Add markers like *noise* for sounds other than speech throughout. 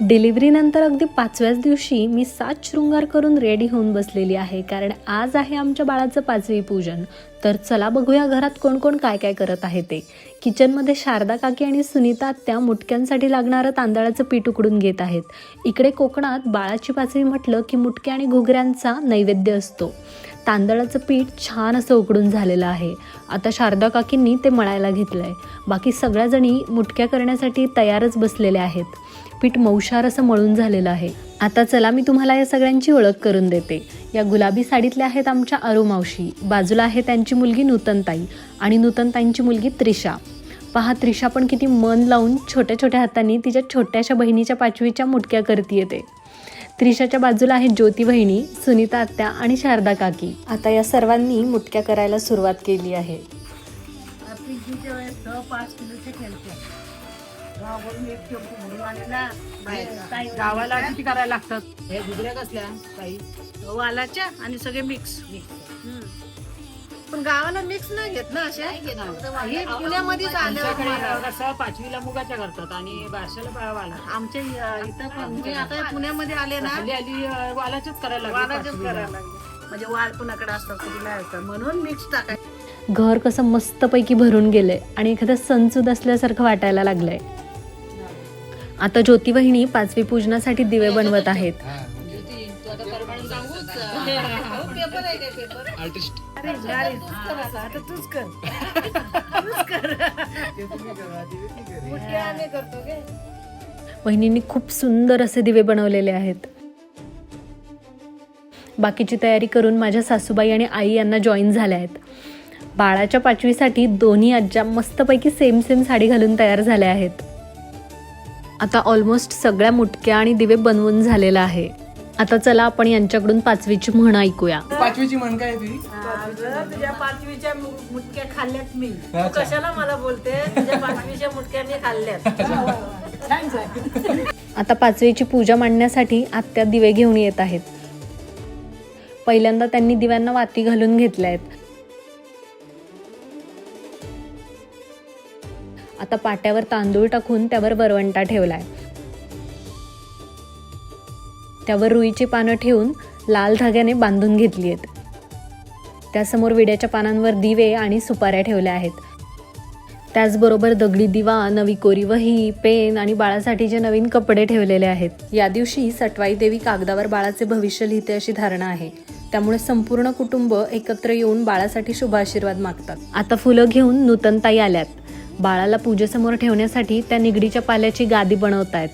डिलिव्हरीनंतर अगदी पाचव्याच दिवशी मी सात शृंगार करून रेडी होऊन बसलेली आहे. कारण आज आहे आमच्या बाळाचं पाचवी पूजन. तर चला बघूया घरात कोण कोण काय काय करत आहे ते. किचनमध्ये शारदा काकी आणि सुनीता त्या मुटक्यांसाठी लागणारं तांदळाचं पीठ उकडून घेत आहेत. इकडे कोकणात बाळाची पाचवी म्हटलं की मुटक्या आणि घुगऱ्यांचा नैवेद्य असतो. तांदळाचं पीठ छान असं उकडून झालेलं आहे. आता शारदा काकींनी ते मळायला घेतलं आहे बाकी सगळ्याजणी मुटक्या करण्यासाठी तयारच बसलेल्या आहेत. पीठ मौशार असं मळून झालेलं आहे. आता चला मी तुम्हाला या सगळ्यांची ओळख करून देते. या गुलाबी साडीतल्या आहेत आमच्या अरुमावशी बाजूला आहे त्यांची मुलगी नूतनताई आणि नूतनताईंची मुलगी त्रिशा पहा त्रिशा पण किती मन लावून छोट्या छोट्या हातांनी तिच्या छोट्याशा बहिणीच्या पाचवीच्या मुटक्या करते येते त्रिशाच्या बाजूला आहे ज्योती बहिणी सुनीता आत्या आणि शारदा काकी. आता या सर्वांनी मुटक्या करायला सुरुवात केली आहे. गावाला किती करायला लागतात? हे गुजऱ्या कसल्या? काही? वालाच्या आणि सगळे मिक्स पण गावाला मिक्स नाही घेत ना असे हे पुण्यामध्येच आमच्याकडे कसं पाचवीला मुगाच्या करतात आणि बारशाला पा- वाला आमच्या इ- इथं पण मी आता पुण्यामध्ये आले ना? अं, वालाच्याच करायला लागले पाचवीला. करायला लागले. म्हणजे वाल कुणाकडे असतात कुठला असतात. म्हणून मिक्स टाकायचं. घर कसं मस्तपैकी भरून गेलंय आणि एखादं सणसूद असल्यासारखं वाटायला लागलंय. आता ज्योती बहिणी पाचवी पूजनासाठी दिवे बनवत आहेत. पेपर आहे काय पेपर. अरे अरे तूच कर आता. तूच कर. तूच कर. *laughs* मुटक्या आम्ही करतो काय बहिणींनी खूप सुंदर असे दिवे बनवलेले आहेत. बाकीची तयारी करून माझ्या सासूबाई आणि आई यांना जॉईन झाल्या आहेत. बाळाच्या पाचवीसाठी दोन्ही आज्या मस्तपैकी सेम सेम साडी घालून तयार झाल्या आहेत. आता ऑलमोस्ट सगळ्या मुटक्या आणि दिवे बनवून झालेला आहे. आता चला आपण यांच्याकडून पाचवीची म्हण ऐकूया. पाचवीची म्हण काय अगं, तुझ्या पाचवीच्या मु- मुटक्या खाल्ल्यात मी. तू. कशाला मला बोलते? तुझ्या पाचवीच्या मुटक्या मी खाल्ल्यात *laughs* आता पाचवीची पूजा मांडण्यासाठी आत्या दिवे घेऊन येत आहेत. पहिल्यांदा त्यांनी दिव्यांना वाती घालून घेतल्या आहेत. आता पाट्यावर तांदूळ टाकून त्यावर वरवंटा ठेवलाय. त्यावर रुईची पानं ठेवून लाल धाग्याने बांधून घेतली आहेत. त्यासमोर विड्याच्या पानांवर दिवे आणि सुपाऱ्या ठेवल्या आहेत. त्याचबरोबर दगडी दिवा नवी कोरी वही पेन आणि बाळासाठी जे नवीन कपडे ठेवलेले आहेत. या दिवशी सटवाई देवी कागदावर बाळाचे भविष्य लिहिते अशी धारणा आहे. त्यामुळे संपूर्ण कुटुंब एकत्र येऊन बाळासाठी शुभाशीर्वाद मागतात. आता फुलं घेऊन नूतनताई आल्यात. बाळाला पूजेसमोर ठेवण्यासाठी त्या निगडीच्या पाल्याची गादी बनवत आहेत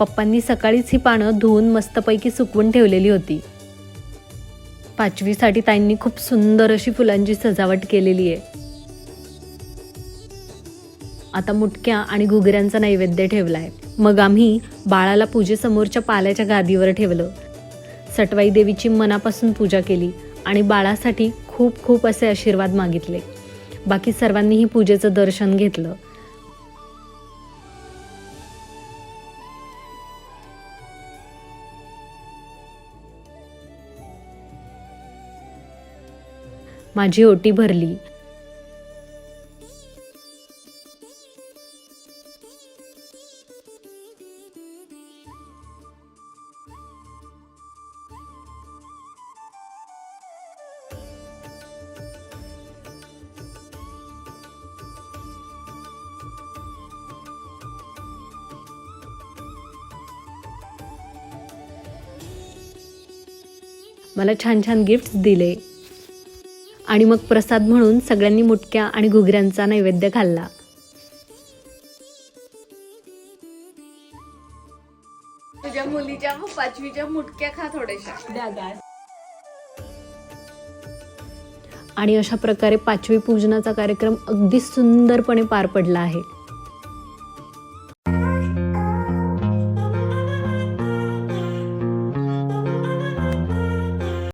पप्पांनी सकाळीच ही पानं धुवून मस्तपैकी सुकवून ठेवलेली होती. पाचवीसाठी ताईंनी खूप सुंदर अशी फुलांची सजावट केलेली आहे. आता मुटक्या आणि घुगऱ्यांचा नैवेद्य ठेवलाय. मग आम्ही बाळाला पूजेसमोरच्या पाल्याच्या गादीवर ठेवलं. सटवाई देवीची मनापासून पूजा केली आणि बाळासाठी खूप खूप असे आशीर्वाद मागितले. बाकी सर्वांनीही पूजेचं दर्शन घेतलं. माझी ओटी भरली. मला छान छान गिफ्ट्स दिले. आणि मग प्रसाद म्हणून सगळ्यांनी मुटक्या आणि घुगऱ्यांचा नैवेद्य खाल्ला. तुझ्या मुलीच्या पाचवीच्या मुटक्या खा थोड्याशा. आणि अशा प्रकारे पाचवी पूजनाचा कार्यक्रम अगदी सुंदरपणे पार पडला आहे.